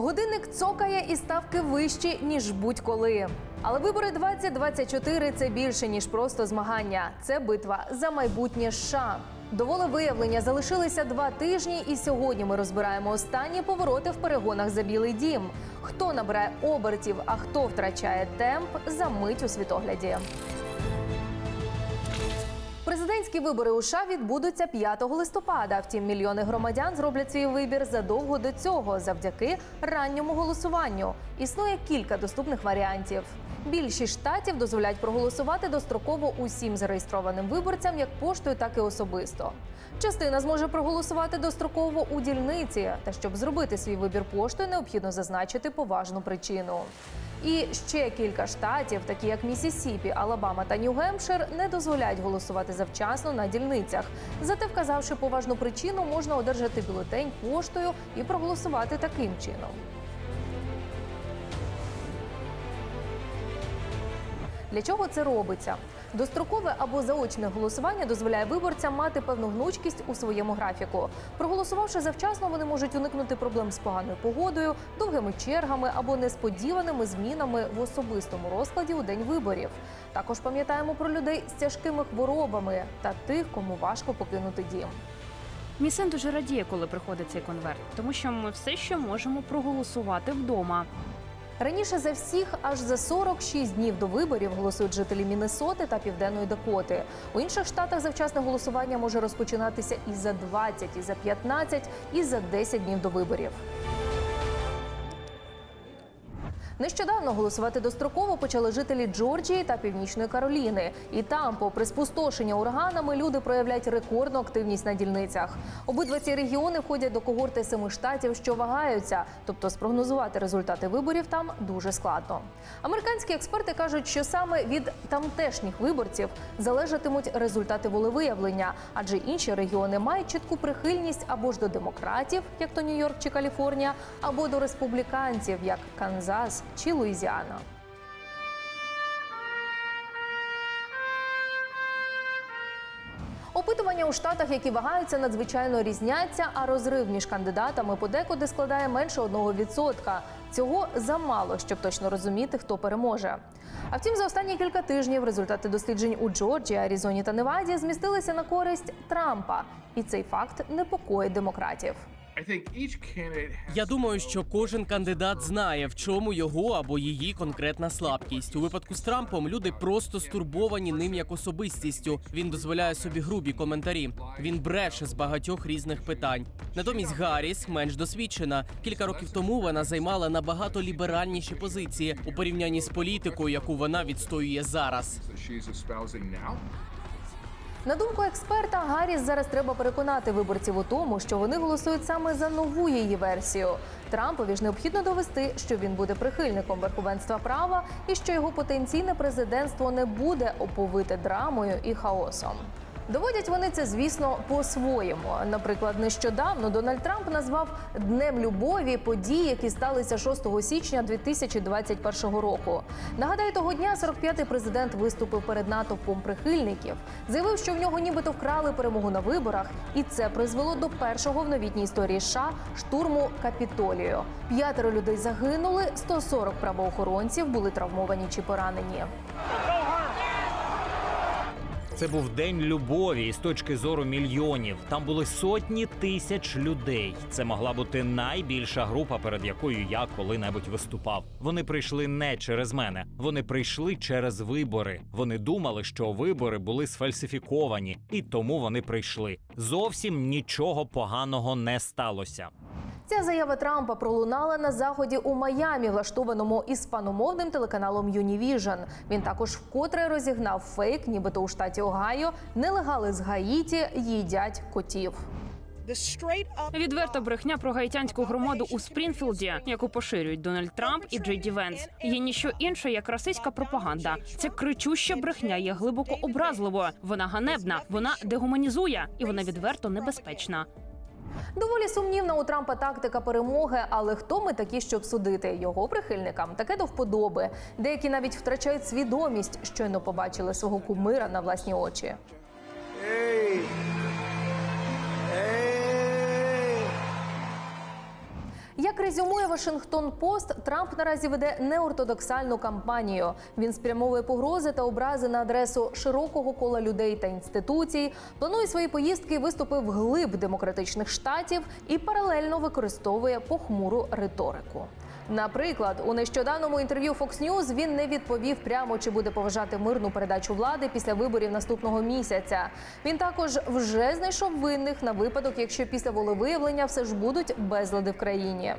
Годинник цокає і ставки вищі ніж будь-коли. Але вибори 2024 – це більше ніж просто змагання. Це битва за майбутнє США. До волевиявлення залишилися два тижні, і сьогодні ми розбираємо останні повороти в перегонах за білий дім. Хто набирає обертів, а хто втрачає темп за мить у світогляді. Президентські вибори у США відбудуться 5 листопада. Втім, мільйони громадян зроблять свій вибір задовго до цього, завдяки ранньому голосуванню. Існує кілька доступних варіантів. Більшість штатів дозволяють проголосувати достроково усім зареєстрованим виборцям як поштою, так і особисто. Частина зможе проголосувати достроково у дільниці. Та щоб зробити свій вибір поштою, необхідно зазначити поважну причину. І ще кілька штатів, такі як Місісіпі, Алабама та Нью-Гемпшир, не дозволяють голосувати завчасно на дільницях. Зате, вказавши поважну причину, можна одержати бюлетень поштою і проголосувати таким чином. Для чого це робиться? Дострокове або заочне голосування дозволяє виборцям мати певну гнучкість у своєму графіку. Проголосувавши завчасно, вони можуть уникнути проблем з поганою погодою, довгими чергами або несподіваними змінами в особистому розкладі у день виборів. Також пам'ятаємо про людей з тяжкими хворобами та тих, кому важко покинути дім. Мій син дуже радіє, коли приходить цей конверт, тому що ми все ще можемо проголосувати вдома. Раніше за всіх аж за 46 днів до виборів голосують жителі Міннесоти та Південної Дакоти. У інших штатах завчасне голосування може розпочинатися і за 20, і за 15, і за 10 днів до виборів. Нещодавно голосувати достроково почали жителі Джорджії та Північної Кароліни. І там, попри спустошення ураганами, люди проявляють рекордну активність на дільницях. Обидва ці регіони входять до когорти семи штатів, що вагаються, тобто спрогнозувати результати виборів там дуже складно. Американські експерти кажуть, що саме від тамтешніх виборців залежатимуть результати волевиявлення, адже інші регіони мають чітку прихильність або ж до демократів, як то Нью-Йорк чи Каліфорнія, або до республіканців, як Канзас чи Луїзіана. Опитування у штатах, які вагаються, надзвичайно різняться, а розрив між кандидатами подекуди складає менше 1%. Цього замало, щоб точно розуміти, хто переможе. А втім, за останні кілька тижнів результати досліджень у Джорджії, Аризоні та Неваді змістилися на користь Трампа, і цей факт непокоїть демократів. Я думаю, що кожен кандидат знає, в чому його або її конкретна слабкість. У випадку з Трампом люди просто стурбовані ним як особистістю. Він дозволяє собі грубі коментарі. Він бреше з багатьох різних питань. Натомість Гарріс менш досвідчена. Кілька років тому вона займала набагато ліберальніші позиції у порівнянні з політикою, яку вона відстоює зараз. На думку експерта, Гарріс зараз треба переконати виборців у тому, що вони голосують саме за нову її версію. Трампові ж необхідно довести, що він буде прихильником верховенства права і що його потенційне президентство не буде оповите драмою і хаосом. Доводять вони це, звісно, по-своєму. Наприклад, нещодавно Дональд Трамп назвав Днем любові події, які сталися 6 січня 2021 року. Нагадаю, того дня 45-й президент виступив перед натовпом прихильників, заявив, що в нього нібито вкрали перемогу на виборах, і це призвело до першого в новітній історії США штурму капітолію. П'ятеро людей загинули, 140 правоохоронців були травмовані чи поранені. Це був день любові з точки зору мільйонів. Там були сотні тисяч людей. Це могла бути найбільша група, перед якою я коли-небудь виступав. Вони прийшли не через мене. Вони прийшли через вибори. Вони думали, що вибори були сфальсифіковані, і тому вони прийшли. Зовсім нічого поганого не сталося. Ця заява Трампа пролунала на заході у Майамі, влаштованому іспаномовним телеканалом Univision. Він також вкотре розігнав фейк, нібито у штаті Огайо нелегали з Гаїті їдять котів. Відверта брехня про гаїтянську громаду у Спрінфілді, яку поширюють Дональд Трамп і Джей Ді Венс, є ніщо інше, як расистська пропаганда. Це кричуща брехня є глибоко образливою. Вона ганебна, вона дегуманізує і вона відверто небезпечна. Доволі сумнівна у Трампа тактика перемоги, але хто ми такі, щоб судити його прихильникам? Таке до вподоби. Деякі навіть втрачають свідомість, щойно побачили свого кумира на власні очі. Як резюмує Вашингтон Пост, Трамп наразі веде неортодоксальну кампанію. Він спрямовує погрози та образи на адресу широкого кола людей та інституцій. Планує свої поїздки і виступи вглиб демократичних штатів і паралельно використовує похмуру риторику. Наприклад, у нещодавному інтерв'ю Fox News він не відповів прямо, чи буде поважати мирну передачу влади після виборів наступного місяця. Він також вже знайшов винних на випадок, якщо після волевиявлення все ж будуть безлади в країні.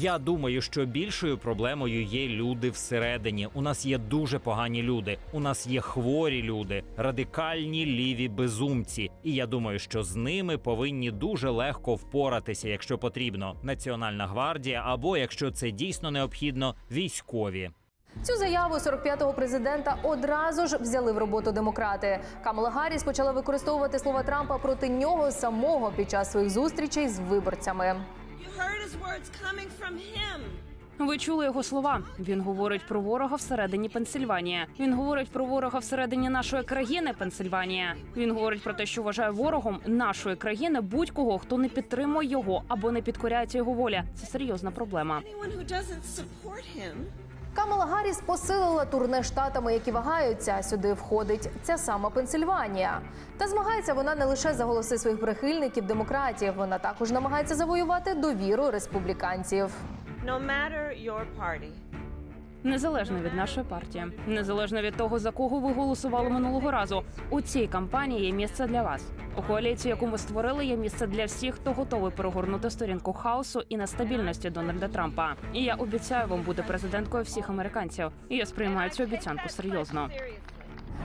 Я думаю, що більшою проблемою є люди всередині. У нас є дуже погані люди. У нас є хворі люди, радикальні ліві безумці. І я думаю, що з ними повинні дуже легко впоратися, якщо потрібно, Національна гвардія або якщо це дійсно необхідно, військові. Цю заяву 45-го президента одразу ж взяли в роботу демократи. Камала Гарріс почала використовувати слова Трампа проти нього самого під час своїх зустрічей з виборцями. Ви чули його слова. Він говорить про ворога всередині Пенсильванія. Він говорить про ворога всередині нашої країни Пенсильванія. Він говорить про те, що вважає ворогом нашої країни будь-кого, хто не підтримує його або не підкоряється його воля. Це серйозна проблема. Камала Гарріс посилила турне штатами, які вагаються. Сюди входить ця сама Пенсильванія. Та змагається вона не лише за голоси своїх прихильників демократів. Вона також намагається завоювати довіру республіканців. no matter your party. Незалежно від нашої партії, незалежно від того, за кого ви голосували минулого разу. У цій кампанії є місце для вас. У коаліції, яку ми створили, є місце для всіх, хто готовий перегорнути сторінку хаосу і нестабільності Дональда Трампа. І я обіцяю вам бути президенткою всіх американців. І я сприймаю цю обіцянку серйозно.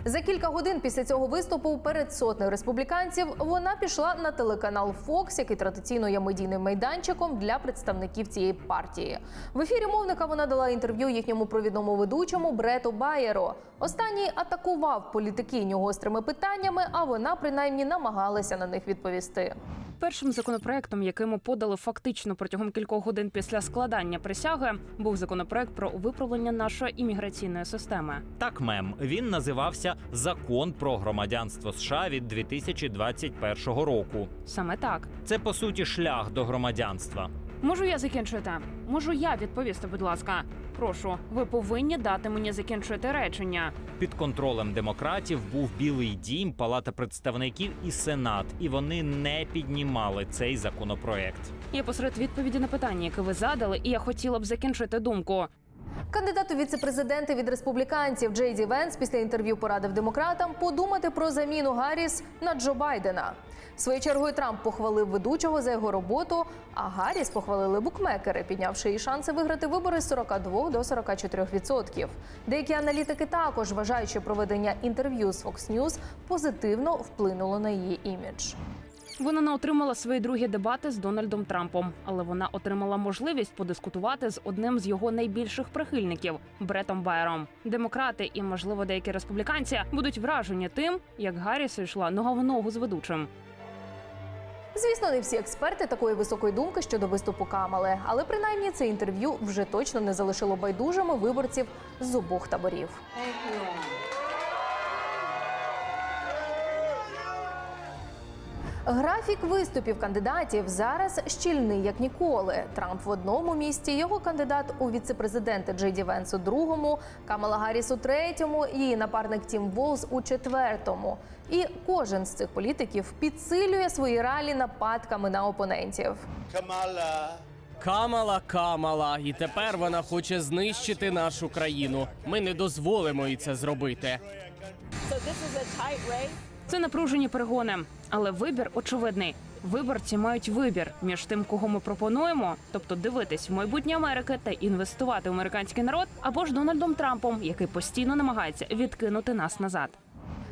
За кілька годин після цього виступу перед сотнею республіканців вона пішла на телеканал Fox, який традиційно є медійним майданчиком для представників цієї партії. В ефірі мовника вона дала інтерв'ю їхньому провідному ведучому Брету Байеру. Останній атакував політикиню гострими питаннями, а вона принаймні намагалася на них відповісти. Першим законопроектом, який ми подали фактично протягом кількох годин після складання присяги, був законопроект про виправлення нашої імміграційної системи. Так, мем, він називався Закон про громадянство США від 2021 року. Саме так. Це по суті шлях до громадянства. Можу я закінчити? Можу я відповісти, будь ласка. Прошу, ви повинні дати мені закінчити речення. Під контролем демократів був Білий Дім, Палата представників і Сенат, і вони не піднімали цей законопроект. Я посеред відповіді на питання, яке ви задали, і я хотіла б закінчити думку. Кандидат у віце-президенти від республіканців Джей Ді Венс після інтерв'ю порадив демократам подумати про заміну Гарріс на Джо Байдена. Своєю чергою Трамп похвалив ведучого за його роботу, а Гарріс похвалили букмекери, піднявши її шанси виграти вибори з 42 до 44 відсотків. Деякі аналітики також вважають, що проведення інтерв'ю з Fox News позитивно вплинуло на її імідж. Вона не отримала свої другі дебати з Дональдом Трампом, але вона отримала можливість подискутувати з одним з його найбільших прихильників Бретом Байером. Демократи і, можливо, деякі республіканці будуть вражені тим, як Гарріс йшла нога в ногу з ведучим. Звісно, не всі експерти такої високої думки щодо виступу Камали, але принаймні це інтерв'ю вже точно не залишило байдужими виборців з обох таборів. Графік виступів кандидатів зараз щільний як ніколи. Трамп в одному місті, його кандидат у віцепрезиденти Джей Ді Венс у другому, Камала Гарріс у третьому, її напарник Тім Волз у четвертому. І кожен з цих політиків підсилює свої ралі нападками на опонентів. Камала, камала, Камала, і тепер вона хоче знищити нашу країну. Ми не дозволимо їй це зробити. Це напружені перегони, але вибір очевидний. Виборці мають вибір між тим, кого ми пропонуємо, тобто дивитись в майбутнє Америки та інвестувати в американський народ, або ж Дональдом Трампом, який постійно намагається відкинути нас назад.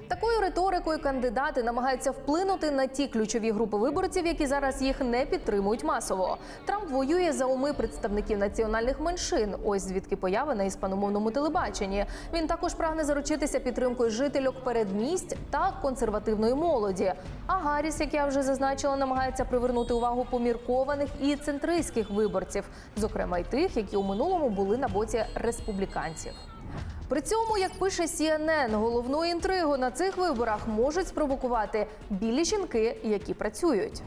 Такою риторикою кандидати намагаються вплинути на ті ключові групи виборців, які зараз їх не підтримують масово. Трамп воює за уми представників національних меншин. Ось звідки поява на іспаномовному телебаченні. Він також прагне заручитися підтримкою жительок передмість та консервативної молоді. А Гарріс, як я вже зазначила, намагається привернути увагу поміркованих і центристських виборців, зокрема й тих, які у минулому були на боці республіканців. При цьому, як пише CNN, головну інтригу на цих виборах можуть спровокувати білі жінки, які працюють.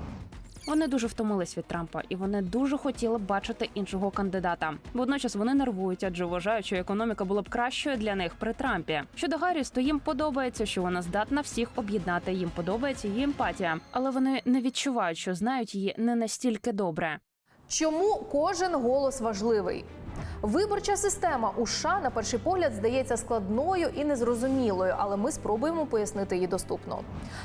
Вони дуже втомились від Трампа, і вони дуже хотіли б бачити іншого кандидата. Водночас вони нервують, адже вважають, що економіка була б кращою для них при Трампі. Щодо Гарріс, то їм подобається, що вона здатна всіх об'єднати. Їм подобається її емпатія, але вони не відчувають, що знають її не настільки добре. Чому кожен голос важливий? Виборча система у США на перший погляд здається складною і незрозумілою, але ми спробуємо пояснити її доступно.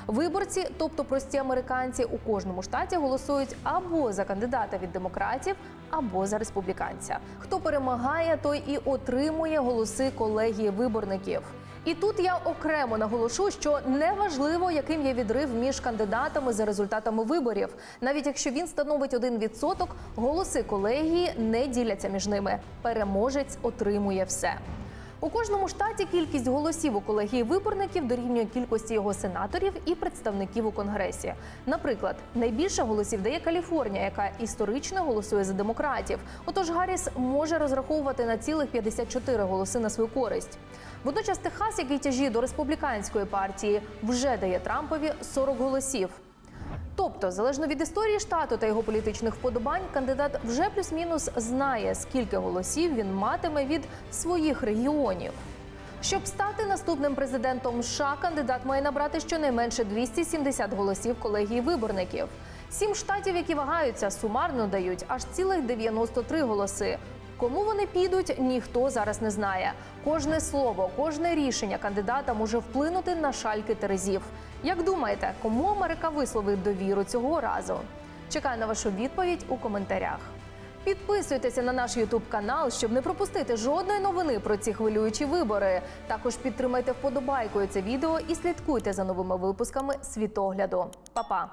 Виборці, тобто прості американці, у кожному штаті голосують або за кандидата від демократів, або за республіканця. Хто перемагає, той і отримує голоси колегії виборників. І тут я окремо наголошу, що неважливо, яким є відрив між кандидатами за результатами виборів. Навіть якщо він становить 1%, голоси колегії не діляться між ними. Переможець отримує все. У кожному штаті кількість голосів у колегії виборників дорівнює кількості його сенаторів і представників у конгресі. Наприклад, найбільше голосів дає Каліфорнія, яка історично голосує за демократів. Отож Гарріс може розраховувати на цілих 54 голоси на свою користь. Водночас Техас, який тяжіє до республіканської партії, вже дає Трампові 40 голосів. Тобто, залежно від історії штату та його політичних вподобань, кандидат вже плюс-мінус знає, скільки голосів він матиме від своїх регіонів. Щоб стати наступним президентом США, кандидат має набрати щонайменше 270 голосів колегії виборників. Сім штатів, які вагаються, сумарно дають аж цілих 93 голоси. Кому вони підуть, ніхто зараз не знає. Кожне слово, кожне рішення кандидата може вплинути на шальки терезів. Як думаєте, кому Америка висловить довіру цього разу? Чекаю на вашу відповідь у коментарях. Підписуйтеся на наш Ютуб канал, щоб не пропустити жодної новини про ці хвилюючі вибори. Також підтримайте вподобайкою це відео і слідкуйте за новими випусками світогляду. Па-па!